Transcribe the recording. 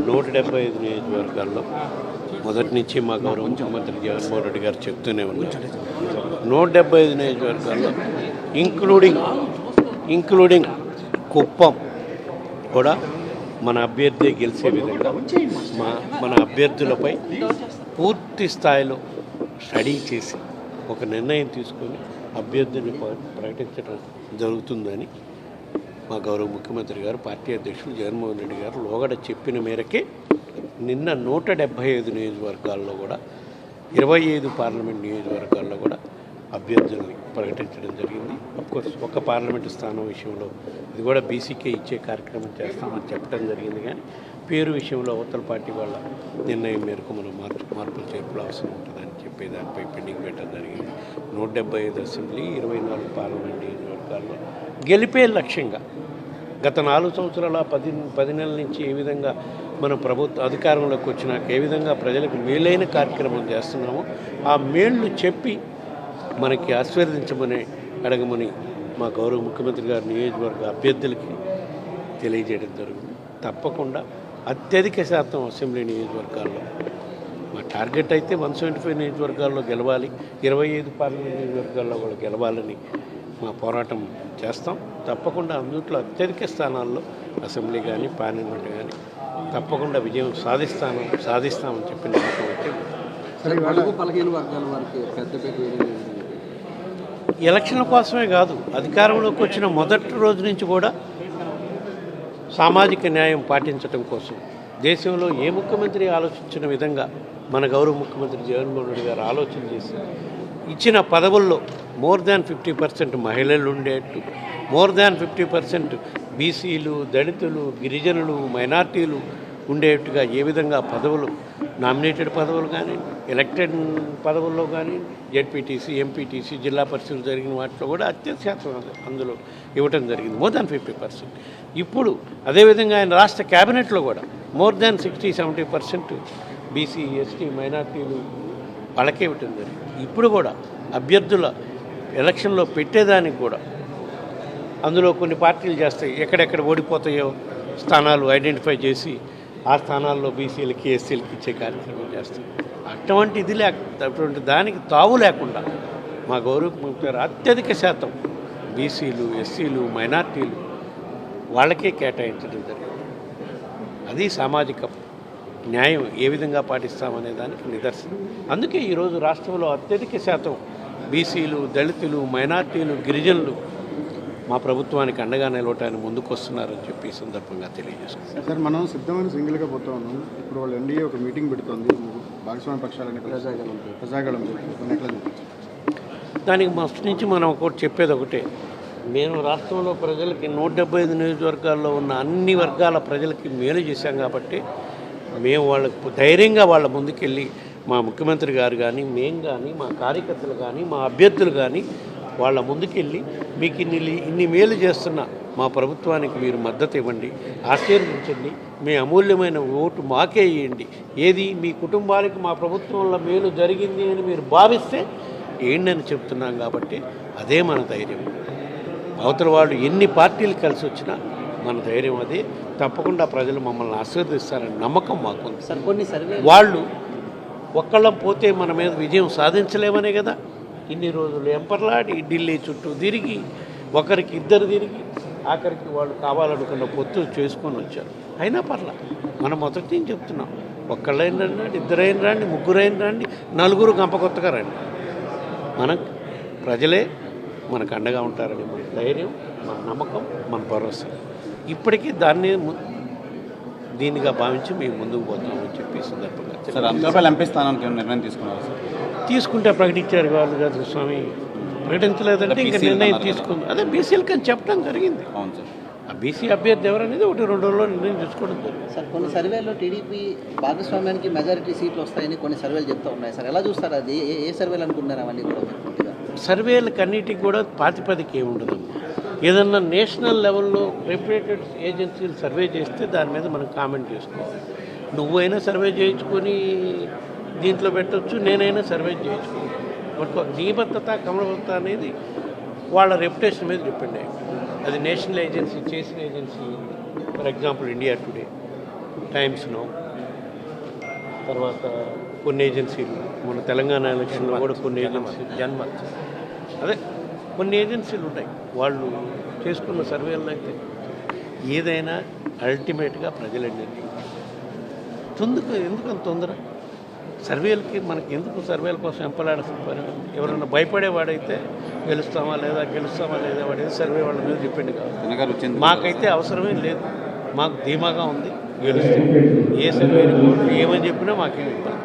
నూట డెబ్బై ఐదు నియోజకవర్గాల్లో మొదటి నుంచి మా గౌరవ ముఖ్యమంత్రి జగన్మోహన్ రెడ్డి గారు చెప్తూనే ఉన్నారు. నూట డెబ్బై ఐదు నియోజకవర్గాల్లో ఇంక్లూడింగ్ ఇంక్లూడింగ్ కుప్పం కూడా మన అభ్యర్థి గెలిచే విధంగా మా మన అభ్యర్థులపై పూర్తి స్థాయిలో స్టడీ చేసి ఒక నిర్ణయం తీసుకొని అభ్యర్థిని ప్రకటించడం జరుగుతుందని మా గౌరవ ముఖ్యమంత్రి గారు పార్టీ అధ్యక్షులు జగన్మోహన్ రెడ్డి గారు లోగడ చెప్పిన మేరకే నిన్న నూట డెబ్భై ఐదు నియోజకవర్గాల్లో కూడా ఇరవై ఐదు పార్లమెంట్ నియోజకవర్గాల్లో కూడా అభ్యర్థుల్ని ప్రకటించడం జరిగింది. అఫ్కోర్స్ ఒక పార్లమెంటు స్థానం విషయంలో ఇది కూడా బీసీకే ఇచ్చే కార్యక్రమం చేస్తామని చెప్పడం జరిగింది కానీ పేరు విషయంలో అవతల పార్టీ వాళ్ళ నిర్ణయం మేరకు మనం మార్పు మార్పులు చేర్పులు అవసరం ఉంటుందని చెప్పి దానిపై పెండింగ్ పెట్టడం జరిగింది. నూట డెబ్బై ఐదు అసెంబ్లీ ఇరవై నాలుగు పార్లమెంట్ నియోజకవర్గాల్లో గెలిపే లక్ష్యంగా గత నాలుగు సంవత్సరాల పది పది నెలల నుంచి ఏ విధంగా మన ప్రభుత్వ అధికారంలోకి వచ్చినాక ఏ విధంగా ప్రజలకు మేలైన కార్యక్రమం చేస్తున్నామో ఆ మేళ్ళు చెప్పి మనకి ఆశీర్వదించమని అడగమని మా గౌరవ ముఖ్యమంత్రి గారి నియోజకవర్గ అభ్యర్థులకి తెలియజేయడం జరుగుతుంది. తప్పకుండా అత్యధిక శాతం అసెంబ్లీ నియోజకవర్గాల్లో మా టార్గెట్ అయితే వన్ సెవెంటీ ఫైవ్ నియోజకవర్గాల్లో గెలవాలి ఇరవై ఐదు పార్లమెంట్ నియోజకవర్గాల్లో కూడా గెలవాలని మా పోరాటం చేస్తాం తప్పకుండా అందుట్లో అత్యధిక స్థానాల్లో అసెంబ్లీ కానీ పార్లమెంట్ కానీ తప్పకుండా విజయం సాధిస్తాను సాధిస్తామని చెప్పి నమ్మకం జరిగింది. ఎలక్షన్ల కోసమే కాదు అధికారంలోకి వచ్చిన మొదటి రోజు నుంచి కూడా సామాజిక న్యాయం పాటించడం కోసం దేశంలో ఏ ముఖ్యమంత్రి ఆలోచించిన విధంగా మన గౌరవ ముఖ్యమంత్రి జగన్మోహన్ రెడ్డి గారు ఆలోచన చేసి ఇచ్చిన పదవుల్లో మోర్ దాన్ ఫిఫ్టీ పర్సెంట్ మహిళలు ఉండేట్టు. మోర్ దాన్ ఫిఫ్టీ పర్సెంట్ బీసీలు దళితులు గిరిజనులు మైనార్టీలు ఉండేట్టుగా ఏ విధంగా పదవులు నామినేటెడ్ పదవులు కానీ ఎలక్టెడ్ పదవుల్లో కానీ జెడ్పీటీసీ ఎంపీటీసీ జిల్లా పరిషత్ జరిగిన వాటిలో కూడా అత్యంత శాతం అందులో ఇవ్వటం జరిగింది. మోర్ దాన్ ఫిఫ్టీ పర్సెంట్ ఇప్పుడు అదేవిధంగా ఆయన రాష్ట్ర క్యాబినెట్లో కూడా more than sixty seventy percent BC ST మైనార్టీలు వాళ్ళకే ఇవ్వటం జరిగింది. ఇప్పుడు కూడా అభ్యర్థుల ఎలక్షన్లో పెట్టేదానికి కూడా అందులో కొన్ని పార్టీలు చేస్తాయి. ఎక్కడెక్కడ ఓడిపోతాయో స్థానాలు ఐడెంటిఫై చేసి ఆ స్థానాల్లో బీసీలకి ఎస్సీలకి ఇచ్చే కార్యక్రమం చేస్తాయి. అటువంటి ఇది లేక అటువంటి దానికి తావు లేకుండా మా గౌరవ ముఖ్యమంత్రి అత్యధిక శాతం బీసీలు ఎస్సీలు మైనార్టీలు వాళ్ళకే కేటాయించడం జరిగింది. అది సామాజిక న్యాయం ఏ విధంగా పాటిస్తామనే దానికి నిదర్శనం. అందుకే ఈరోజు రాష్ట్రంలో అత్యధిక శాతం బీసీలు దళితులు మైనార్టీలు గిరిజనులు మా ప్రభుత్వానికి అండగా నిలవటానికి ముందుకు వస్తున్నారని చెప్పి ఈ సందర్భంగా తెలియజేసుకుంటాం సార్ మనం సిద్ధమైన సింగిల్గా పోతా ఉన్నాం. ఇప్పుడు వాళ్ళు ఎన్డీఏ ఒక మీటింగ్ పెడుతోంది. భాగస్వామ్య పక్షాలని ప్రజాగలం ప్రజాగళం దానికి ఫస్ట్ నుంచి మనం ఒకటి చెప్పేది ఒకటే. మేము రాష్ట్రంలో ప్రజలకి నూట డెబ్బై ఐదు నియోజకవర్గాల్లో ఉన్న అన్ని వర్గాల ప్రజలకి మేలు చేశాం కాబట్టి మేము వాళ్ళకు ధైర్యంగా వాళ్ళ ముందుకెళ్ళి మా ముఖ్యమంత్రి గారు కానీ మేము కానీ మా కార్యకర్తలు కానీ మా అభ్యర్థులు కానీ వాళ్ళ ముందుకెళ్ళి మీకు ఇన్ని ఇన్ని మేలు చేస్తున్న మా ప్రభుత్వానికి మీరు మద్దతు ఇవ్వండి ఆశీర్వదించండి మీ అమూల్యమైన ఓటు మాకే ఇవ్వండి ఏది మీ కుటుంబానికి మా ప్రభుత్వంలో మేలు జరిగింది అని మీరు భావిస్తే ఏంటని చెప్తున్నాం కాబట్టి అదే మన ధైర్యం. అవతల వాళ్ళు ఎన్ని పార్టీలు కలిసి వచ్చినా మన ధైర్యం అదే. తప్పకుండా ప్రజలు మమ్మల్ని ఆశీర్వదిస్తారని నమ్మకం మాకుంది. సార్ కొన్ని సర్వే వాళ్ళు ఒక్కళ్ళం పోతే మన మీద విజయం సాధించలేమనే కదా. ఇన్ని రోజులు ఎంపర్లాడి ఢిల్లీ చుట్టూ తిరిగి ఒకరికి ఇద్దరు తిరిగి ఆఖరికి వాళ్ళు కావాలనుకున్న పొత్తు చేసుకొని వచ్చారు. అయినా పర్లా మనం మొదటి నుంచి చెప్తున్నాం. ఒక్కళ్ళైన రండి ఇద్దరైన రండి ముగ్గురైన రండి నలుగురు గంప కొత్తగా రండి. మన ప్రజలే మనకు అండగా ఉంటారని మన ధైర్యం మన నమ్మకం మన భరోసా. ఇప్పటికీ దాన్ని ము- దీనిగా భావించి మేము ముందుకు పోతామని చెప్పి సందర్భంగా సార్ ఎంపీ స్థానానికి నిర్ణయం తీసుకున్నారు సార్? తీసుకుంటే ప్రకటించారు వాళ్ళు కాదు స్వామి. ప్రకటించలేదంటే ఇంకా నిర్ణయం. తీసుకుంది. అదే బీసీలకి అని చెప్పడం జరిగింది. అవును సార్. ఆ బీసీ అభ్యర్థి ఎవరనేది ఒకటి రెండు రోజుల్లో నిర్ణయం తీసుకోవడం జరిగింది. సార్ కొన్ని సర్వేలో టీడీపీ భాగస్వామ్యానికి మెజారిటీ సీట్లు వస్తాయని కొన్ని సర్వేలు చెప్తా ఉన్నాయి సార్. ఎలా చూస్తారు అది? ఏ ఏ సర్వేలు అనుకుంటున్నారు అవన్నీ కూడా? సర్వేలకు అన్నిటికి కూడా ప్రాతిపదిక ఏమి ఉండదు ఏదన్నా నేషనల్ లెవెల్లో రెప్యుటెడ్ ఏజెన్సీలు సర్వే చేస్తే దాని మీద మనం కామెంట్ చేసుకోవాలి. నువ్వైనా సర్వే చేయించుకొని దీంట్లో పెట్టొచ్చు నేనైనా సర్వే చేయించుకోవచ్చు బట్ నిబద్ధత కమలబద్ధత అనేది వాళ్ళ రెప్యుటేషన్ మీద డిపెండ్ అయ్యి అది నేషనల్ ఏజెన్సీ చేసిన agency for example India Today Times Now తర్వాత కొన్ని ఏజెన్సీలు మన తెలంగాణ ఎలక్షన్లో కూడా కొన్ని ఏజెన్సీలు. జన్మత్ అదే కొన్ని ఏజెన్సీలు ఉంటాయి. వాళ్ళు చేసుకున్న సర్వేలను అయితే ఏదైనా అల్టిమేట్గా ప్రజలు ఎందుకు ఎందుకు అంత తొందర? సర్వేలకి మనకి ఎందుకు సర్వేల కోసం ఎంపలాడాల్సిన పని ఎవరైనా భయపడేవాడైతే గెలుస్తామా లేదా గెలుస్తామా లేదా వాడైతే సర్వే వాళ్ళ మీద డిపెండ్ కావాలి మాకైతే అవసరమే లేదు. మాకు ధీమాగా ఉంది. గెలుస్తాం. ఏ సర్వే ఏమని చెప్పినా మాకేం ఇబ్బంది.